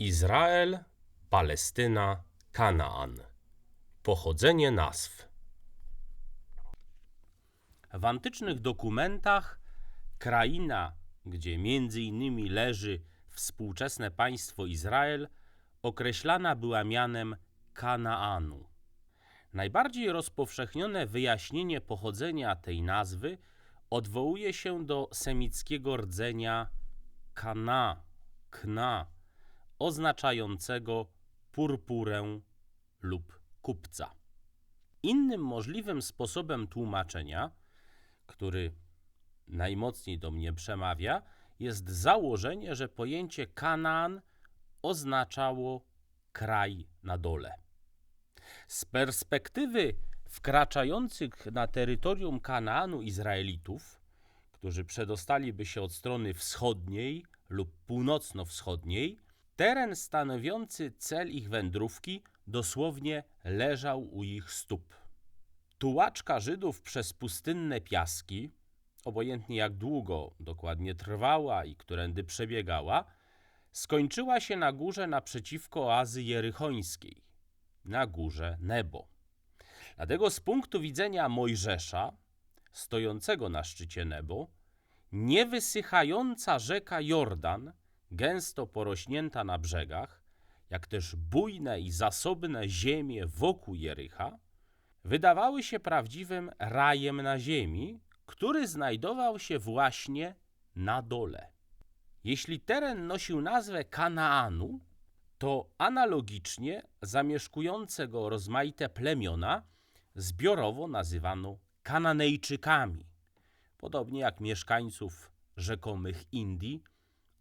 Izrael, Palestyna, Kanaan. Pochodzenie nazw. W antycznych dokumentach kraina, gdzie między innymi leży współczesne państwo Izrael, określana była mianem Kanaanu. Najbardziej rozpowszechnione wyjaśnienie pochodzenia tej nazwy odwołuje się do semickiego rdzenia kana, kna, oznaczającego purpurę lub kupca. Innym możliwym sposobem tłumaczenia, który najmocniej do mnie przemawia, jest założenie, że pojęcie Kanaan oznaczało kraj na dole. Z perspektywy wkraczających na terytorium Kanaanu Izraelitów, którzy przedostaliby się od strony wschodniej lub północno-wschodniej, teren stanowiący cel ich wędrówki dosłownie leżał u ich stóp. Tułaczka Żydów przez pustynne piaski, obojętnie jak długo dokładnie trwała i którędy przebiegała, skończyła się na górze naprzeciwko oazy jerychońskiej, na górze Nebo. Dlatego z punktu widzenia Mojżesza, stojącego na szczycie Nebo, niewysychająca rzeka Jordan, gęsto porośnięta na brzegach, jak też bujne i zasobne ziemie wokół Jericha, wydawały się prawdziwym rajem na ziemi, który znajdował się właśnie na dole. Jeśli teren nosił nazwę Kanaanu, to analogicznie zamieszkujące go rozmaite plemiona zbiorowo nazywano Kananejczykami. Podobnie jak mieszkańców rzekomych Indii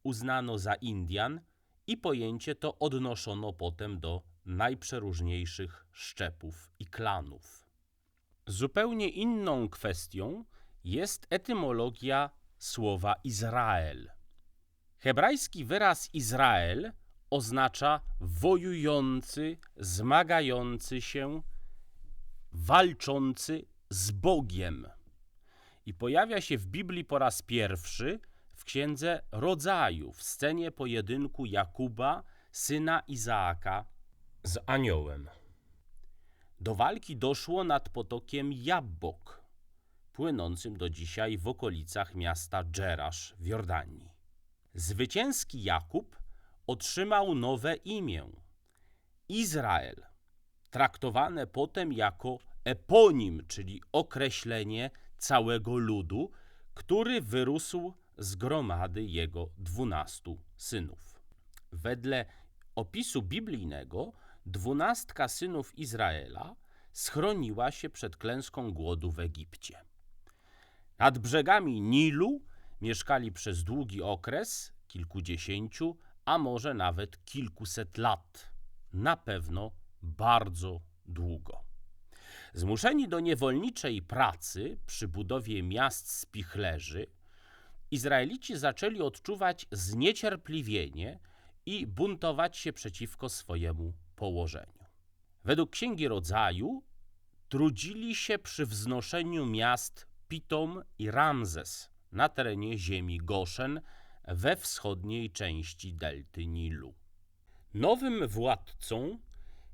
uznano za Indian i pojęcie to odnoszono potem do najprzeróżniejszych szczepów i klanów. Zupełnie inną kwestią jest etymologia słowa Izrael. Hebrajski wyraz Izrael oznacza wojujący, zmagający się, walczący z Bogiem. I pojawia się w Biblii po raz pierwszy w księdze rodzaju, w scenie pojedynku Jakuba, syna Izaaka, Z aniołem. do walki doszło nad potokiem Jabbok, płynącym do dzisiaj w okolicach miasta Dżerasz w Jordanii. Zwycięski Jakub otrzymał nowe imię Izrael, traktowane potem jako eponim, czyli określenie całego ludu, który wyrósł z gromady jego dwunastu synów. Wedle opisu biblijnego dwunastka synów Izraela schroniła się przed klęską głodu w Egipcie. Nad brzegami Nilu mieszkali przez długi okres, kilkudziesięciu, a może nawet kilkuset lat. Na pewno bardzo długo. Zmuszeni do niewolniczej pracy przy budowie miast spichlerzy, Izraelici zaczęli odczuwać zniecierpliwienie i buntować się przeciwko swojemu położeniu. Według Księgi Rodzaju trudzili się przy wznoszeniu miast Pitom i Ramzes na terenie ziemi Goszen we wschodniej części delty Nilu. Nowym władcą,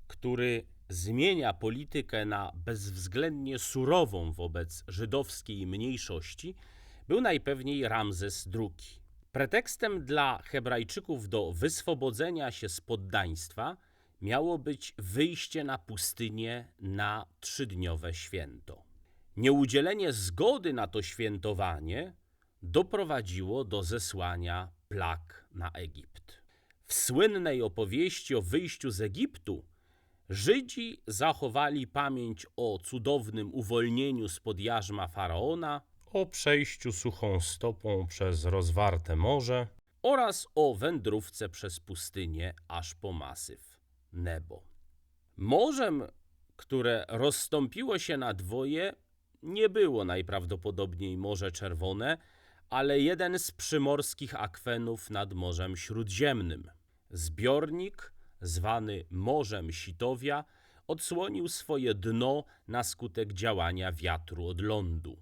który zmienia politykę na bezwzględnie surową wobec żydowskiej mniejszości, był najpewniej Ramzes II. Pretekstem dla Hebrajczyków do wyswobodzenia się z poddaństwa miało być wyjście na pustynię na trzydniowe święto. Nieudzielenie zgody na to świętowanie doprowadziło do zesłania plag na Egipt. W słynnej opowieści o wyjściu z Egiptu Żydzi zachowali pamięć o cudownym uwolnieniu spod jarzma faraona O przejściu suchą stopą przez rozwarte morze. oraz o wędrówce przez pustynię aż po masyw Nebo. Morzem, które rozstąpiło się na dwoje, nie było najprawdopodobniej Morze Czerwone, ale jeden z przymorskich akwenów nad Morzem Śródziemnym. Zbiornik, zwany Morzem Sitowia, odsłonił swoje dno na skutek działania wiatru od lądu.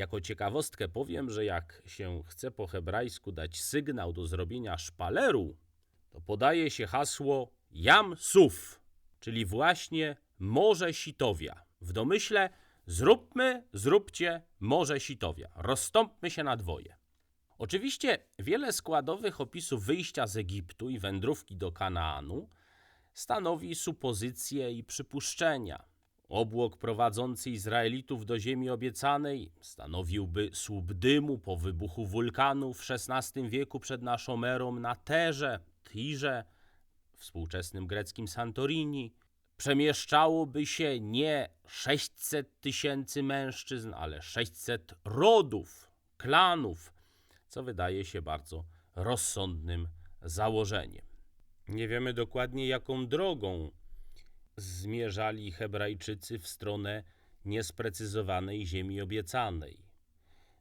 Jako ciekawostkę powiem, że jak się chce po hebrajsku dać sygnał do zrobienia szpaleru, to podaje się hasło Jam Suf, czyli właśnie Morze Sitowia. W domyśle zróbmy, zróbcie Morze Sitowia. Rozstąpmy się na dwoje. Oczywiście wiele składowych opisów wyjścia z Egiptu i wędrówki do Kanaanu stanowi supozycje i przypuszczenia. Obłok prowadzący Izraelitów do ziemi obiecanej stanowiłby słup dymu po wybuchu wulkanu w XVI wieku przed naszą erą na Terze, Tirze, współczesnym greckim Santorini. Przemieszczałoby się nie 600 tysięcy mężczyzn, ale 600 rodów, klanów, co wydaje się bardzo rozsądnym założeniem. Nie wiemy dokładnie, jaką drogą zmierzali Hebrajczycy w stronę niesprecyzowanej ziemi obiecanej.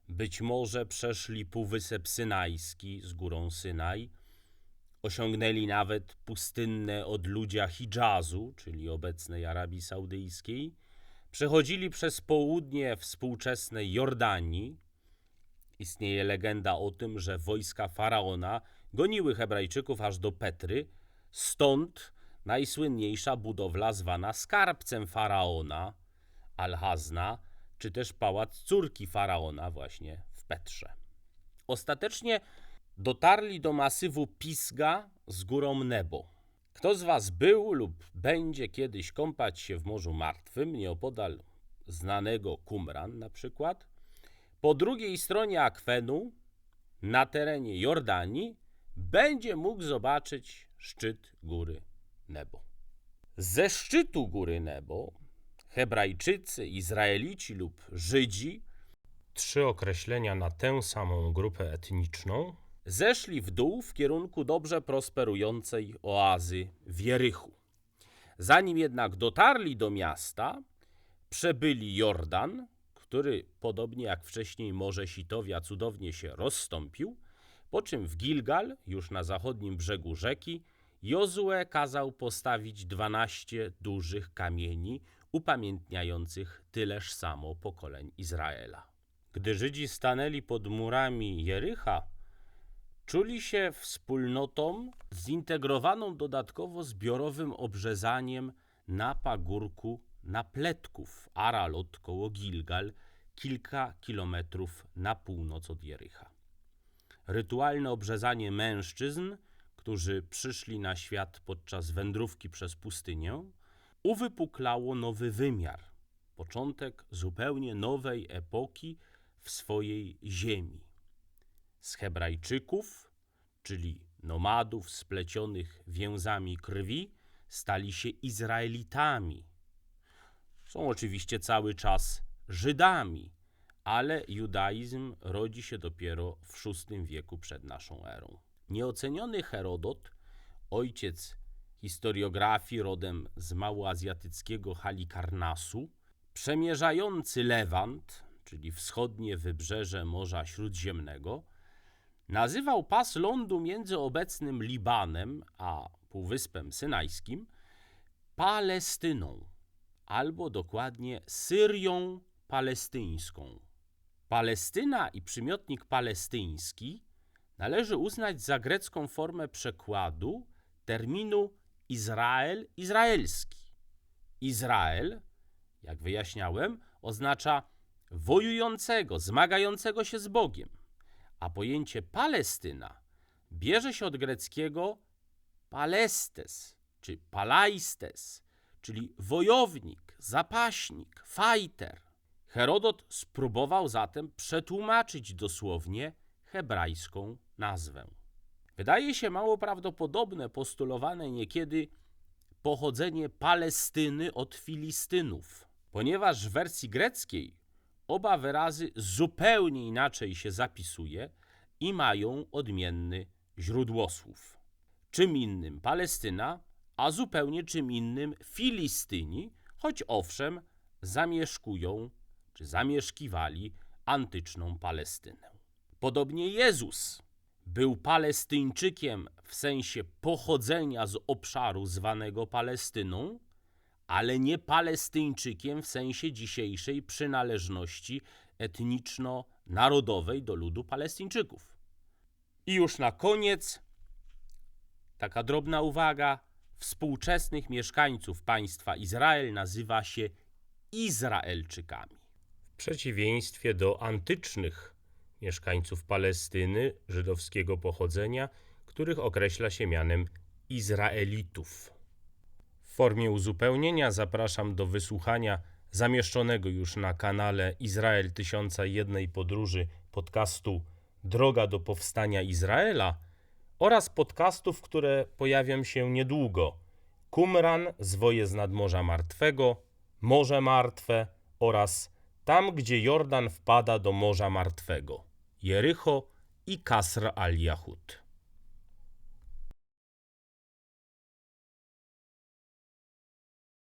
Być może przeszli Półwysep Synajski z górą Synaj, osiągnęli nawet pustynne odludzia Hidżazu, czyli obecnej Arabii Saudyjskiej, przechodzili przez południe współczesnej Jordanii. Istnieje legenda o tym, że wojska faraona goniły Hebrajczyków aż do Petry, stąd najsłynniejsza budowla zwana skarbcem faraona, Al-Hazna, czy też pałac córki faraona właśnie w Petrze. Ostatecznie dotarli do masywu Pisga z górą Nebo. Kto z was był lub będzie kiedyś kąpać się w Morzu Martwym, nieopodal znanego Qumran na przykład, po drugiej stronie akwenu, na terenie Jordanii, będzie mógł zobaczyć szczyt góry Nebo. Ze szczytu góry Nebo Hebrajczycy, Izraelici lub Żydzi trzy określenia na tę samą grupę etniczną zeszli w dół w kierunku dobrze prosperującej oazy Wierychu. Zanim jednak dotarli do miasta, przebyli Jordan, który podobnie jak wcześniej Morze Sitowia cudownie się rozstąpił, po czym w Gilgal, już na zachodnim brzegu rzeki, Jozue kazał postawić dwanaście dużych kamieni upamiętniających tyleż samo pokoleń Izraela. Gdy Żydzi stanęli pod murami Jericha, czuli się wspólnotą zintegrowaną dodatkowo zbiorowym obrzezaniem na pagórku napletków Aralot koło Gilgal, kilka kilometrów na północ od Jericha. Rytualne obrzezanie mężczyzn, którzy przyszli na świat podczas wędrówki przez pustynię, uwypuklało nowy wymiar, początek zupełnie nowej epoki w swojej ziemi. Z Hebrajczyków, czyli nomadów splecionych więzami krwi, stali się Izraelitami. Są oczywiście cały czas Żydami, ale judaizm rodzi się dopiero w VI wieku przed naszą erą. Nieoceniony Herodot, ojciec historiografii rodem z małoazjatyckiego Halikarnasu, przemierzający Lewant, czyli wschodnie wybrzeże Morza Śródziemnego, nazywał pas lądu między obecnym Libanem a Półwyspem Synajskim Palestyną, albo dokładnie Syrią Palestyńską. Palestyna i przymiotnik palestyński należy uznać za grecką formę przekładu terminu Izrael izraelski. Izrael, jak wyjaśniałem, oznacza wojującego, zmagającego się z Bogiem, a pojęcie Palestyna bierze się od greckiego palestes czy palaistes, czyli wojownik, zapaśnik, fighter. Herodot spróbował zatem przetłumaczyć dosłownie hebrajską nazwę. Wydaje się mało prawdopodobne postulowane niekiedy pochodzenie Palestyny od Filistynów, ponieważ w wersji greckiej oba wyrazy zupełnie inaczej się zapisuje i mają odmienny źródłosłów. Czym innym Palestyna, a zupełnie czym innym Filistyni, choć owszem zamieszkują czy zamieszkiwali antyczną Palestynę. Podobnie Jezus był Palestyńczykiem w sensie pochodzenia z obszaru zwanego Palestyną, ale nie Palestyńczykiem w sensie dzisiejszej przynależności etniczno-narodowej do ludu Palestyńczyków. I już na koniec taka drobna uwaga, współczesnych mieszkańców państwa Izrael nazywa się Izraelczykami. W przeciwieństwie do antycznych mieszkańców Palestyny żydowskiego pochodzenia, których określa się mianem Izraelitów. W formie uzupełnienia zapraszam do wysłuchania zamieszczonego już na kanale Izrael Tysiąca i Jednej Podróży podcastu Droga do Powstania Izraela oraz podcastów, które pojawią się niedługo. Kumran, Zwoje z nadmorza martwego, Morze Martwe oraz Tam, gdzie Jordan wpada do Morza Martwego, Jericho i Kasr al-Jahud.